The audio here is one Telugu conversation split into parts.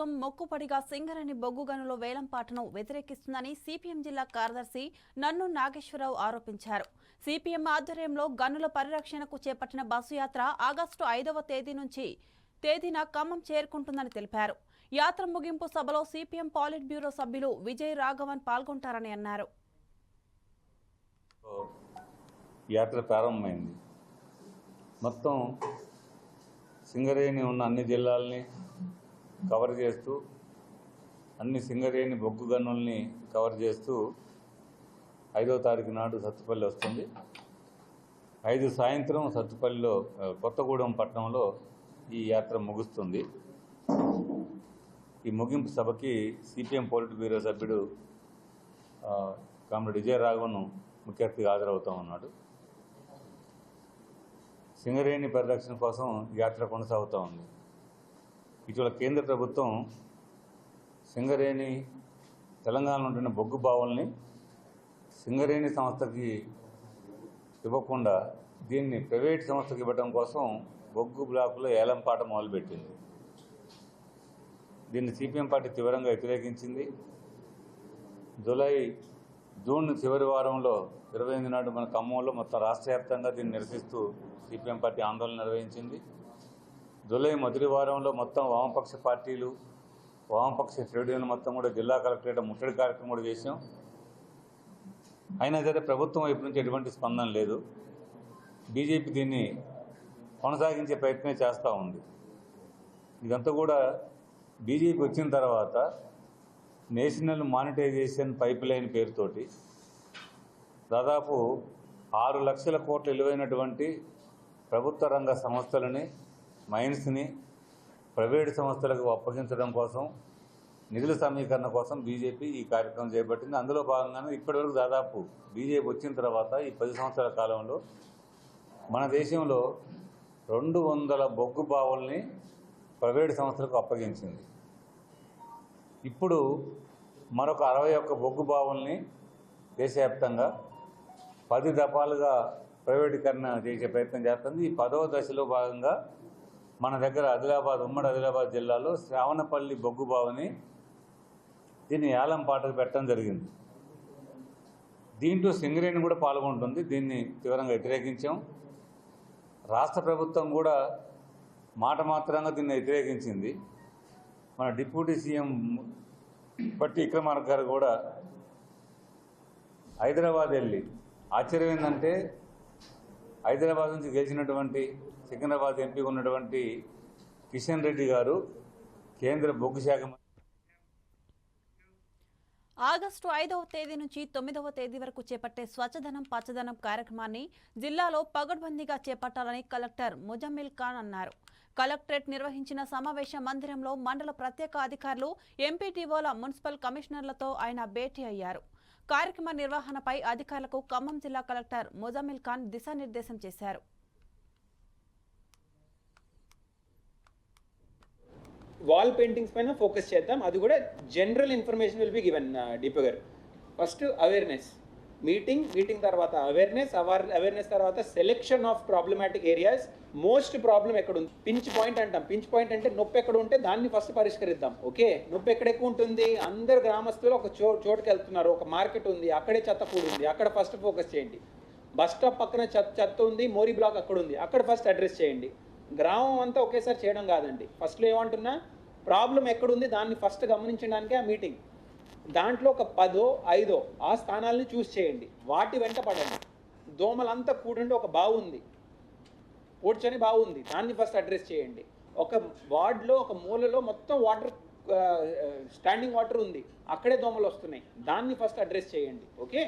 ప్రభుత్వం మొక్కుపడిగా సింగరేణి బొగ్గు గనుల వేలంపాటను వ్యతిరేకిస్తుందని సిపిఎం జిల్లా కార్యదర్శి నన్ను నాగేశ్వరరావు ఆరోపించారు. సిపిఎం ఆధ్వర్యంలో గనుల పరిరక్షణకు చేపట్టిన బస్సు యాత్ర ఆగస్టు ఐదవ తేదీ నుంచి తేదీన ఖమ్మం చేరుకుంటుందని తెలిపారు. యాత్ర ముగింపు సభలో సిపిఎం పాలిట్ బ్యూరో సభ్యులు విజయ్ రాఘవన్ పాల్గొంటారని అన్నారు. యాత్ర ప్రారంభమైంది. మొత్తం సింగరేణి ఉన్న అన్ని జిల్లాలని కవర్ చేస్తూ అన్ని సింగరేణి బొగ్గు గనుల్ని కవర్ చేస్తూ ఐదో తారీఖు నాడు సత్తుపల్లి వస్తుంది. ఐదు సాయంత్రం సత్తుపల్లిలో కొత్తగూడెం పట్టణంలో ఈ యాత్ర ముగుస్తుంది. ఈ ముగింపు సభకి సిపిఎం పోలిట్ బ్యూరో సభ్యుడు కామ్రేడ్ విజయ రాఘవన్ ముఖ్య అతిథిగా హాజరవుతూ ఉన్నాడు. సింగరేణి పరిరక్షణ కోసం యాత్ర కొనసాగుతూ ఉంది. ఇటీవల కేంద్ర ప్రభుత్వం సింగరేణి తెలంగాణలో ఉంటున్న బొగ్గు బావుల్ని సింగరేణి సంస్థకి ఇవ్వకుండా దీన్ని ప్రైవేట్ సంస్థకి ఇవ్వడం కోసం బొగ్గు బ్లాకులో ఏలంపాట మొదలుపెట్టింది. దీన్ని సిపిఎం పార్టీ తీవ్రంగా వ్యతిరేకించింది. జూలై జూన్ చివరి వారంలో ఇరవై ఎనిమిది నాడు మన ఖమ్మంలో మొత్తం రాష్ట్ర వ్యాప్తంగా దీన్ని నిరసిస్తూ సిపిఎం పార్టీ ఆందోళన నిర్వహించింది. జూలై మొదటి వారంలో మొత్తం వామపక్ష పార్టీలు వామపక్ష ట్రేడ్ యూనియన్ మొత్తం కూడా జిల్లా కలెక్టరేట్ ముట్టడి కార్యక్రమం కూడా చేసాం అయినా సరే ప్రభుత్వం వైపు నుంచి ఎటువంటి స్పందన లేదు. బీజేపీ దీన్ని కొనసాగించే ప్రయత్నం చేస్తూ ఉంది. ఇదంతా కూడా బీజేపీ వచ్చిన తర్వాత నేషనల్ మానిటైజేషన్ పైప్ లైన్ పేరుతోటి దాదాపు ఆరు లక్షల కోట్ల విలువైనటువంటి ప్రభుత్వ రంగ సంస్థలని మైన్స్ని ప్రైవేటు సంస్థలకు అప్పగించడం కోసం నిధుల సమీకరణ కోసం బీజేపీ ఈ కార్యక్రమం చేపట్టింది. అందులో భాగంగానే ఇప్పటివరకు దాదాపు బీజేపీ వచ్చిన తర్వాత ఈ పది సంవత్సరాల కాలంలో మన దేశంలో రెండు వందల బొగ్గు బావుల్ని ప్రైవేటు సంస్థలకు అప్పగించింది. ఇప్పుడు మరొక అరవై ఒక్క బొగ్గు బావుల్ని దేశవ్యాప్తంగా పది దఫాలుగా ప్రైవేటీకరణ చేసే ప్రయత్నం చేస్తుంది. ఈ పదవ దశలో భాగంగా మన దగ్గర ఆదిలాబాద్ ఉమ్మడి ఆదిలాబాద్ జిల్లాలో శ్రావణపల్లి బొగ్గుబావని దీన్ని ఏలం పాటకు పెట్టడం జరిగింది. దీంట్లో సింగరేణి కూడా పాల్గొంటుంది. దీన్ని తీవ్రంగా వ్యతిరేకించాం. రాష్ట్ర ప్రభుత్వం కూడా మాట మాత్రంగా దీన్ని వ్యతిరేకించింది. మన డిప్యూటీ సీఎం పట్టి విక్రమార్క గారు కూడా హైదరాబాద్ వెళ్ళి ఆశ్చర్యం ఏంటంటే హైదరాబాద్ నుంచి గెలిచినటువంటి సికింద్రాబాద్ ఎంపీ ఉన్నటువంటి కిషన్ రెడ్డి గారు కేంద్ర బొగ్గు శాఖ ఆగస్టు ఐదవ తేదీ నుంచి తొమ్మిదవ తేదీ వరకు చేపట్టే స్వచ్ఛధనం పచ్చదనం కార్యక్రమాన్ని జిల్లాలో పగడ్బందీగా చేపట్టాలని కలెక్టర్ ముజమ్మిల్ ఖాన్ అన్నారు. కలెక్టరేట్ నిర్వహించిన సమావేశ మందిరంలో మండల ప్రత్యేక అధికారులు ఎంపీటీఓల మున్సిపల్ కమిషనర్లతో ఆయన భేటీ అయ్యారు. కార్యక్రమ నిర్వహణపై అధికారులకు ఖమ్మం జిల్లా కలెక్టర్ ముజమ్మిల్ ఖాన్ దిశానిర్దేశం చేశారు. వాల్ పెయింటింగ్స్ పైన ఫోకస్ చేద్దాం. అది కూడా general information will be given depot గారు. ఫస్ట్ అవేర్నెస్ మీటింగ్ మీటింగ్ తర్వాత అవేర్నెస్ అవార్ అవేర్నెస్ తర్వాత selection of problematic areas most problem ఎక్కడ ఉంది? పించ్ పాయింట్ అంటాం. పించ్ పాయింట్ అంటే నొప్పి ఎక్కడ ఉంటే దాన్ని ఫస్ట్ పరిష్కరిద్దాం. ఓకే నొప్పి ఎక్కడ ఎక్కువ ఉంటుంది? అందరు గ్రామస్తులు ఒక చో చోటుకి వెళ్తున్నారు. ఒక మార్కెట్ ఉంది. అక్కడే చెత్త కూడి ఉంది. అక్కడ ఫస్ట్ ఫోకస్ చేయండి. బస్ స్టాప్ పక్కన చెత్త చెత్త ఉంది. మోరీ బ్లాక్ అక్కడ ఉంది. అక్కడ ఫస్ట్ అడ్రస్ చేయండి. గ్రామం అంతా ఒకేసారి చేయడం కాదండి. ఫస్ట్లో ఏమంటున్నా ప్రాబ్లం ఎక్కడుంది దాన్ని ఫస్ట్ గమనించడానికే ఆ మీటింగ్. దాంట్లో ఒక పదో ఐదో ఆ స్థానాలని చూస్ చేయండి. వాటి వెంట పడండి. దోమలంతా కూడండి ఒక బాగుంది కూర్చొని బాగుంది దాన్ని ఫస్ట్ అడ్రస్ చేయండి. ఒక వార్డ్లో ఒక మూలలో మొత్తం వాటర్ స్టాండింగ్ వాటర్ ఉంది. అక్కడే దోమలు వస్తున్నాయి. దాన్ని ఫస్ట్ అడ్రస్ చేయండి. ఓకే?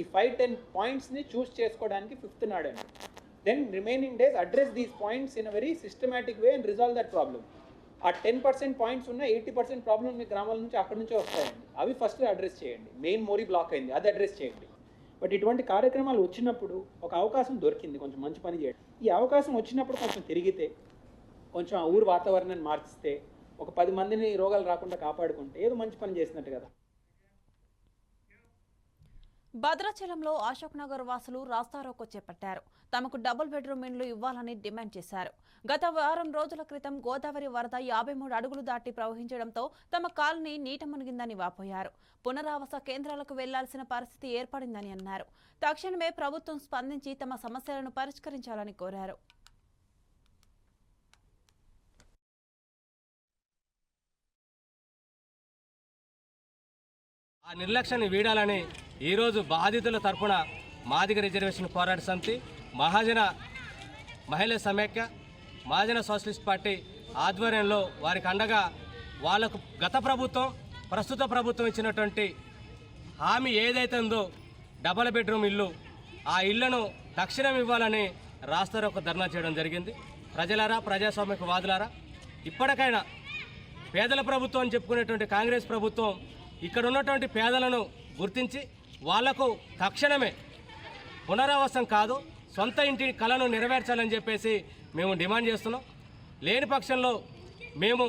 ఈ ఫైవ్ టెన్ పాయింట్స్ని చూస్ చేసుకోవడానికి fifth నాడండి then remaining days address these points in a very systematic way and resolve that problem ఆ టెన్ పర్సెంట్ పాయింట్స్ ఉన్న ఎయిటీ పర్సెంట్ ప్రాబ్లమ్ మీ గ్రామాల నుంచి అక్కడి నుంచే వస్తాయండి. అవి ఫస్ట్ అడ్రస్ చేయండి. మెయిన్ మోరీ బ్లాక్ అయింది. అది అడ్రస్ చేయండి. బట్ ఇటువంటి కార్యక్రమాలు వచ్చినప్పుడు ఒక అవకాశం దొరికింది. కొంచెం మంచి పని చేయడం. ఈ అవకాశం వచ్చినప్పుడు కొంచెం తిరిగితే కొంచెం ఆ ఊరు వాతావరణాన్ని మార్చిస్తే ఒక పది మందిని రోగాలు రాకుండా కాపాడుకుంటే ఏదో మంచి పని చేసినట్టు కదా. భద్రాచలంలో అశోక్ నగర్ వాసులు రాస్తారోకో చేపట్టారు. తమకు డబుల్ బెడ్రూమ్ ఇండ్లు ఇవ్వాలని డిమాండ్ చేశారు. గత వారం రోజుల క్రితం గోదావరి వరద యాభై మూడు అడుగులు దాటి ప్రవహించడంతో తమ కాలనీ నీట మునిగిందని వాపోయారు. పునరావాస కేంద్రాలకు వెళ్ళాల్సిన పరిస్థితి ఏర్పడిందని అన్నారు. తక్షణమే ప్రభుత్వం స్పందించి తమ సమస్యలను పరిష్కరించాలని కోరారు. ఆ నిర్లక్ష్యాన్ని వీడాలని ఈరోజు బాధితుల తరపున మాదిగ రిజర్వేషన్ పోరాట సమితి మహాజన మహిళా సమైక్య మహాజన సోషలిస్ట్ పార్టీ ఆధ్వర్యంలో వారికి అండగా వాళ్ళకు గత ప్రభుత్వం ప్రస్తుత ప్రభుత్వం ఇచ్చినటువంటి హామీ ఏదైతే ఉందో డబల్ బెడ్రూమ్ ఇల్లు ఆ ఇళ్ళను తక్షణం ఇవ్వాలని రాస్తారు ఒక ధర్నా చేయడం జరిగింది. ప్రజలారా ప్రజాస్వామిక వాదులారా ఇప్పటికైనా పేదల ప్రభుత్వం అని చెప్పుకునేటువంటి కాంగ్రెస్ ప్రభుత్వం ఇక్కడ ఉన్నటువంటి పేదలను గుర్తించి వాళ్ళకు తక్షణమే పునరావాసం కాదు సొంత ఇంటి కళను నెరవేర్చాలని చెప్పేసి మేము డిమాండ్ చేస్తున్నాం. లేని పక్షంలో మేము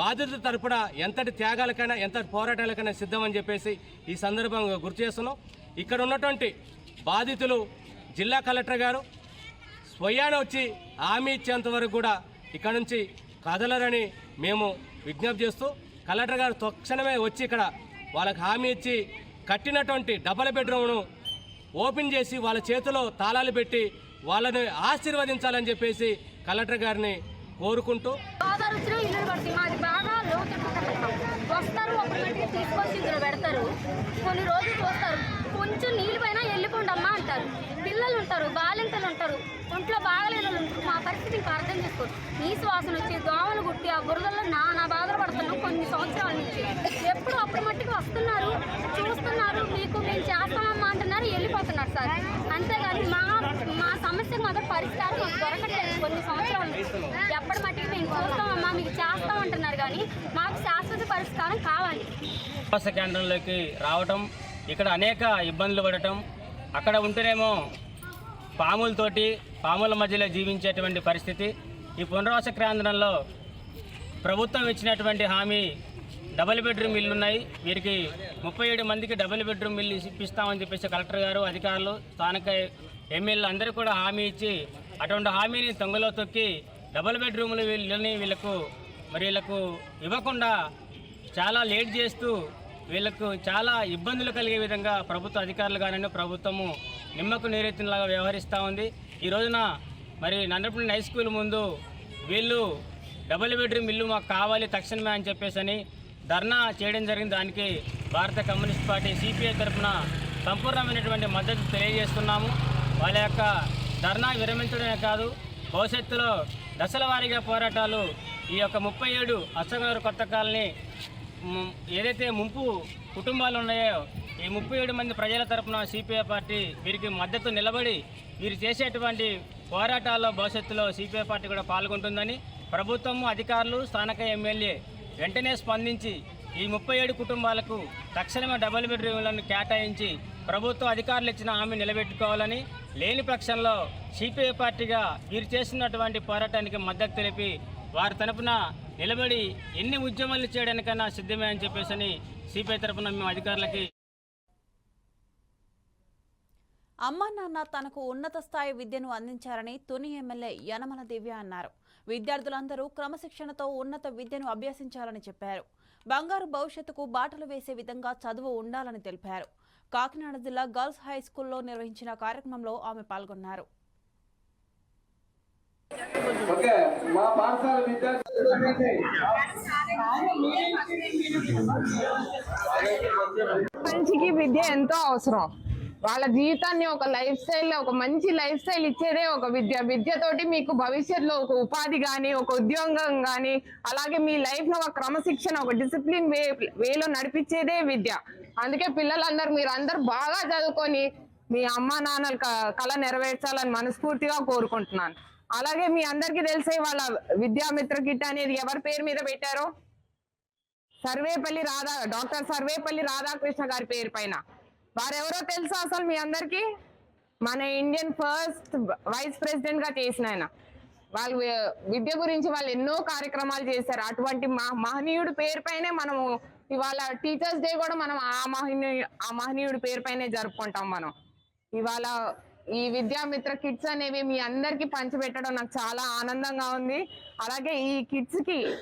బాధితుల తరపున ఎంతటి త్యాగాలకైనా ఎంతటి పోరాటాలకైనా సిద్ధమని చెప్పేసి ఈ సందర్భంగా గుర్తు చేస్తున్నాం. ఇక్కడ ఉన్నటువంటి బాధితులు జిల్లా కలెక్టర్ గారు స్వయాన వచ్చి హామీ ఇచ్చేంత వరకు కూడా ఇక్కడ నుంచి కదలరని మేము విజ్ఞప్తి చేస్తూ కలెక్టర్ గారు తక్షణమే వచ్చి ఇక్కడ వాళ్ళకి హామీ ఇచ్చి కట్టినటువంటి డబల్ బెడ్రూమ్ను ఓపెన్ చేసి వాళ్ళ చేతిలో తాళాలు పెట్టి వాళ్ళని ఆశీర్వదించాలని చెప్పేసి కలెక్టర్ గారిని కోరుకుంటూ వస్తారు తీసుకొచ్చి పెడతారు. కొన్ని రోజులు వస్తారు కొంచెం నీళ్ళు పైన వెళ్ళిపోండి అమ్మా అంటారు. పిల్లలు ఉంటారు బాలింతలు ఉంటారు. ఒంట్లో బాగలేని వాళ్ళు ఉంటారు. మా పరిస్థితి ఇంకా అర్థం చేసుకోరు నీ శ్వాసన వచ్చి దోమలు గుట్టి ఆ బురదల్లో నా నా బాధలు పడుతున్నాం కొన్ని సంవత్సరాల నుంచి. ఎప్పుడు అప్పుడు మట్టికి వస్తున్నారు చూస్తున్నారు మీకు మేము చేస్తామమ్మా అంటున్నారు వెళ్ళిపోతున్నారు సార్. అంతేగాని మా మా సమస్య మాత్రం పరిష్కారం మాకు దొరకట్లేదు కొన్ని సంవత్సరాల నుంచి. ఎప్పటి మట్టికి మేము చూస్తామమ్మా మీకు చేస్తాం అంటున్నారు కానీ మాకు శాశ్వత పరిష్కారం కావాలి. కేంద్రంలోకి రావటం ఇక్కడ అనేక ఇబ్బందులు పడటం అక్కడ ఉంటేనేమో పాములతోటి పాముల మధ్యలో జీవించేటువంటి పరిస్థితి. ఈ పునరావాస కేంద్రంలో ప్రభుత్వం ఇచ్చినటువంటి హామీ డబుల్ బెడ్రూమ్ ఇల్లు ఉన్నాయి. వీరికి ముప్పై ఏడు మందికి డబుల్ బెడ్రూమ్ ఇల్లు ఇప్పిస్తామని చెప్పేసి కలెక్టర్ గారు అధికారులు స్థానిక ఎమ్మెల్యేలు అందరూ కూడా హామీ ఇచ్చి అటువంటి హామీని తొంగలో తొక్కి డబుల్ బెడ్రూములు వీళ్ళని వీళ్ళకు మరి వీళ్ళకు ఇవ్వకుండా చాలా లేట్ చేస్తూ వీళ్ళకు చాలా ఇబ్బందులు కలిగే విధంగా ప్రభుత్వ అధికారులు కానీ ప్రభుత్వము నిమ్మకు నీరెత్తినలాగా వ్యవహరిస్తూ ఉంది. ఈ రోజున మరి నందపల్లి హై స్కూల్ ముందు వీళ్ళు డబుల్ బెడ్రూమ్ ఇల్లు మాకు కావాలి తక్షణమే అని చెప్పేసి అని ధర్నా చేయడం జరిగింది. దానికి భారత కమ్యూనిస్ట్ పార్టీ సిపిఐ తరఫున సంపూర్ణమైనటువంటి మద్దతు తెలియజేస్తున్నాము. వాళ్ళ యొక్క ధర్నా విరమించడమే కాదు భవిష్యత్తులో దశల వారీగా పోరాటాలు ఈ యొక్క ముప్పై ఏడు అశోకనగర్ కొత్త కాలనీ ఏదైతే ముంపు కుటుంబాలు ఉన్నాయో ఈ ముప్పై ఏడు మంది ప్రజల తరపున సిపిఐ పార్టీ వీరికి మద్దతు నిలబడి వీరు చేసేటువంటి పోరాటాల్లో భవిష్యత్తులో సిపిఐ పార్టీ కూడా పాల్గొంటుందని ప్రభుత్వము అధికారులు స్థానిక ఎమ్మెల్యే వెంటనే స్పందించి ఈ ముప్పై ఏడు కుటుంబాలకు తక్షణమే డబుల్ బెడ్రూమ్లను కేటాయించి ప్రభుత్వ అధికారులు ఇచ్చిన హామీ నిలబెట్టుకోవాలని లేని పక్షంలో సిపిఐ పార్టీగా వీరు చేస్తున్నటువంటి పోరాటానికి మద్దతు తెలిపి వారి తరపున నిలబడి ఎన్ని ఉద్యమాలు చేయడానికైనా సిద్ధమే అని చెప్పేసి అని సిపిఐ తరఫున మేము అధికారులకి అమ్మా నాన్న తనకు ఉన్నత స్థాయి విద్యను అందించారని తుని ఎమ్మెల్యే యనమల దివ్య అన్నారు. విద్యార్థులందరూ క్రమశిక్షణతో ఉన్నత విద్యను అభ్యసించాలని చెప్పారు. బంగారు భవిష్యత్తుకు బాటలు వేసే విధంగా చదువు ఉండాలని తెలిపారు. కాకినాడ జిల్లా గర్ల్స్ హై స్కూల్లో నిర్వహించిన కార్యక్రమంలో ఆమె పాల్గొన్నారు. ఓకే మా పాఠశాల మనిషికి విద్య ఎంతో అవసరం. వాళ్ళ జీవితాన్ని ఒక లైఫ్ స్టైల్ ఒక మంచి లైఫ్ స్టైల్ ఇచ్చేదే ఒక విద్య. విద్యతోటి మీకు భవిష్యత్తులో ఒక ఉపాధి కానీ ఒక ఉద్యోగం కానీ అలాగే మీ లైఫ్లో ఒక క్రమశిక్షణ ఒక డిసిప్లిన్ వే వేలో నడిపించేదే విద్య. అందుకే పిల్లలందరూ మీరు అందరు బాగా చదువుకొని మీ అమ్మా నాన్నల క- కళ నెరవేర్చాలని మనస్ఫూర్తిగా కోరుకుంటున్నాను. అలాగే మీ అందరికీ తెలిసే వాళ్ళ విద్యామిత్ర కిట్ అనేది ఎవరి పేరు మీద పెట్టారో? సర్వేపల్లి రాధా డాక్టర్ సర్వేపల్లి రాధాకృష్ణ గారి పేరు పైన. వారెవరో తెలుసా అసలు మీ అందరికి? మన ఇండియన్ ఫస్ట్ వైస్ ప్రెసిడెంట్గా చేసిన ఆయన. వాళ్ళు విద్య గురించి వాళ్ళు ఎన్నో కార్యక్రమాలు చేశారు. అటువంటి మా మహనీయుడు పేరు పైనే మనము ఇవాళ టీచర్స్ డే కూడా మనం ఆ మహనీయు ఆ మహనీయుడి పేరు పైనే జరుపుకుంటాం మనం. ఇవాళ ఈ విద్యామిత్ర కిట్స్ అనేవి మీ అందరికి పంచిపెట్టడం నాకు చాలా ఆనందంగా ఉంది. అలాగే ఈ కిట్స్కి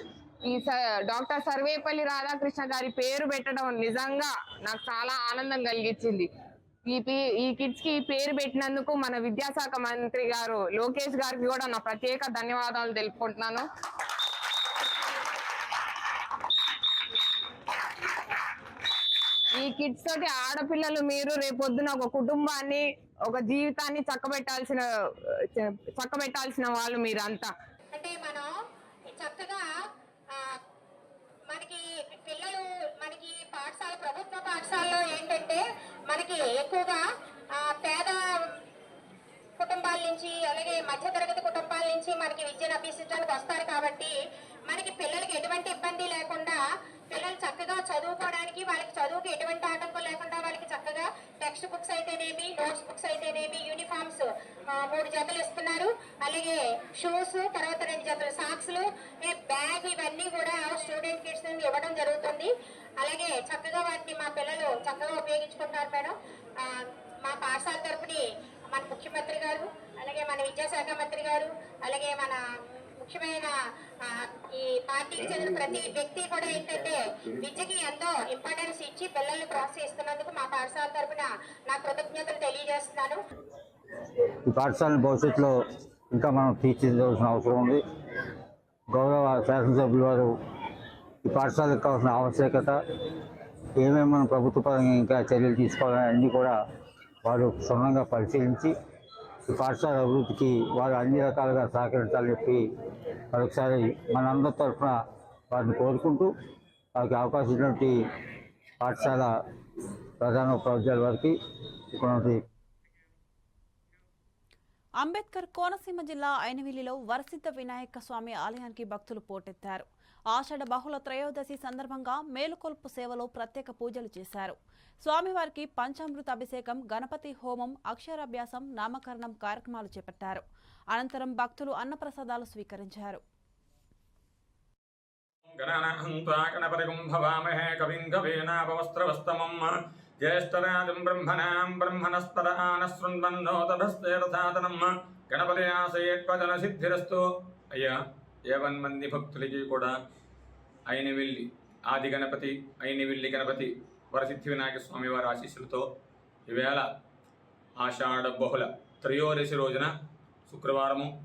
ఈ స- డాక్టర్ సర్వేపల్లి రాధాకృష్ణ గారి పేరు పెట్టడం నిజంగా నాకు చాలా ఆనందం కలిగించింది. ఈ పి- ఈ కిడ్స్కి ఈ పేరు పెట్టినందుకు మన విద్యాశాఖ మంత్రి గారు లోకేష్ గారికి కూడా నా ప్రత్యేక ధన్యవాదాలు తెలుపుకుంటున్నాను. ఈ కిడ్స్ తోటి ఆడపిల్లలు మీరు రేపొద్దున ఒక కుటుంబాన్ని ఒక జీవితాన్ని చక్కబెట్టాల్సిన చక్కబెట్టాల్సిన వాళ్ళు మీరంతా. అంటే మనం చక్కగా మనకి పిల్లలు మనకి పాఠశాల ప్రభుత్వ పాఠశాలలో ఏంటంటే మనకి ఎక్కువగా పేద కుటుంబాల నుంచి అలాగే మధ్యతరగతి కుటుంబాల నుంచి మనకి విద్యను అభ్యసించడానికి వస్తారు కాబట్టి మనకి పిల్లలకి ఎటువంటి ఇబ్బంది లేకుండా పిల్లలు చక్కగా చదువుకోవడానికి వాళ్ళకి చదువుకి ఎటువంటి ఆటంకం లేకుండా వాళ్ళకి చక్కగా టెక్స్ట్ బుక్స్ అయితేనేమి నోట్స్ బుక్స్ అయితేనేమి యూనిఫామ్స్ మూడు జతలు ఇస్తున్నారు. అలాగే షూస్ తర్వాత రెండు జతలు సాక్స్లు బ్యాగ్ ఇవన్నీ కూడా స్టూడెంట్ కిడ్స్ నుండి ఇవ్వడం జరుగుతుంది. అలాగే చక్కగా వాటిని మా పిల్లలు చక్కగా ఉపయోగించుకుంటారు మేడం. మా పాఠశాల తరపుని మన ముఖ్యమంత్రి గారు అలాగే మన విద్యాశాఖ మంత్రి గారు అలాగే మన ముఖ్యమైన ఈ పార్టీకి చెందిన ప్రతి వ్యక్తి కూడా ఏంటంటే విద్యకి ఎంతో ఇంపార్టెన్స్ ఇచ్చి పిల్లల్ని ప్రోత్సహిస్తున్నందుకు మా పాఠశాల తరఫున నా కృతజ్ఞతలు తెలియజేస్తున్నాను. ఈ పాఠశాల భవిష్యత్తులో ఇంకా మనం తీర్చిదిద్దవలసిన అవసరం ఉంది. గౌరవ శాసనసభ్యుల వారు ఈ పాఠశాలకు కావాల్సిన ఆవశ్యకత ఏమేమి మనం ప్రభుత్వ పరంగా ఇంకా చర్యలు తీసుకోవాలని అన్నీ కూడా వారు క్షుణ్ణంగా పరిశీలించి ఈ పాఠశాల అభివృద్ధికి వారు అన్ని రకాలుగా సహకరించాలని చెప్పి మరొకసారి మనందరి తరఫున వారిని కోరుకుంటూ వారికి అవకాశం ఉన్నటువంటి పాఠశాల ప్రధాన ఉపాధ్యాయుల వారికి ఇక్కడ అంబేద్కర్ కోనసీమ జిల్లా ఐనవిల్లిలో వరసిద్ధ వినాయక స్వామి ఆలయానికి భక్తులు పోటెత్తారు. ఆషాఢ బహుళ త్రయోదశి సందర్భంగా మేలుకొల్పు సేవలో ప్రత్యేక పూజలు చేశారు. స్వామివారికి పంచామృత అభిషేకం గణపతి హోమం అక్షరాభ్యాసం నామకరణం కార్యక్రమాలు చేపట్టారు. అనంతరం భక్తులు అన్నప్రసాదాలు స్వీకరించారు. గణానాహంత్వా గణపతిగుం భవామహే కవిం కవీనాపవస్త్రవస్తమం జ్యేష్ఠరాజం బ్రహ్మణాం బ్రహ్మణస్పద ఆనశృణ్వన్నోతభస్తేరసాదనం గణపతి ఆశయత్వజన సిద్ధిరస్తు అయ్యా ఏవన్ మంది భక్తులకి కూడా అయినవిల్లి ఆది గణపతి అయినవిల్లి గణపతి వరసిద్ధి వినాయక స్వామి వారి ఆశీస్సులతో ఈవేళ ఆషాఢ బహుళ త్రయోదశి రోజున శుక్రవారము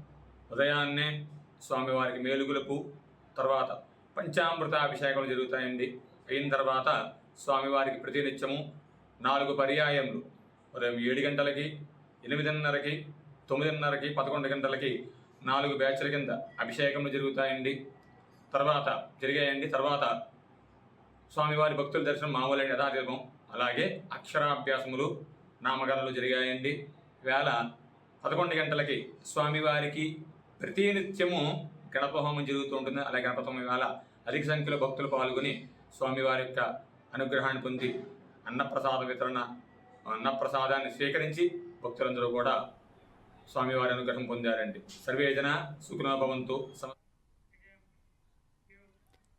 ఉదయాన్నే స్వామివారికి మేలుగులకు తర్వాత పంచామృతాభిషేకాలు జరుగుతాయండి. అయిన తర్వాత స్వామివారికి ప్రతినిత్యము నాలుగు పర్యాయములు. ఉదయం ఏడు గంటలకి ఎనిమిదిన్నరకి తొమ్మిదిన్నరకి పదకొండు గంటలకి నాలుగు బ్యాచ్ల కింద అభిషేకములు జరుగుతాయండి. తర్వాత జరిగాయండి. తర్వాత స్వామివారి భక్తుల దర్శనం మామూలండి యథాతీతం అలాగే అక్షరాభ్యాసములు నామకరణలు జరిగాయండి. వేళ పదకొండు గంటలకి స్వామివారికి ప్రతినిత్యము గణప హోమం జరుగుతూ ఉంటుంది అలాగే గణపతి వేళ అధిక సంఖ్యలో భక్తులు పాల్గొని స్వామివారి యొక్క అనుగ్రహాన్ని పొంది అన్నప్రసాద వితరణ అన్నప్రసాదాన్ని స్వీకరించి భక్తులందరూ కూడా స్వామివారి అనుగ్రహం పొందారండి. సర్వేజన సుఖనో భవంతు. సమ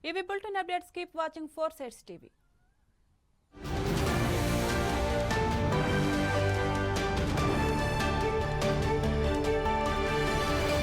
ఇవి bulletin updates keep watching four sides TV.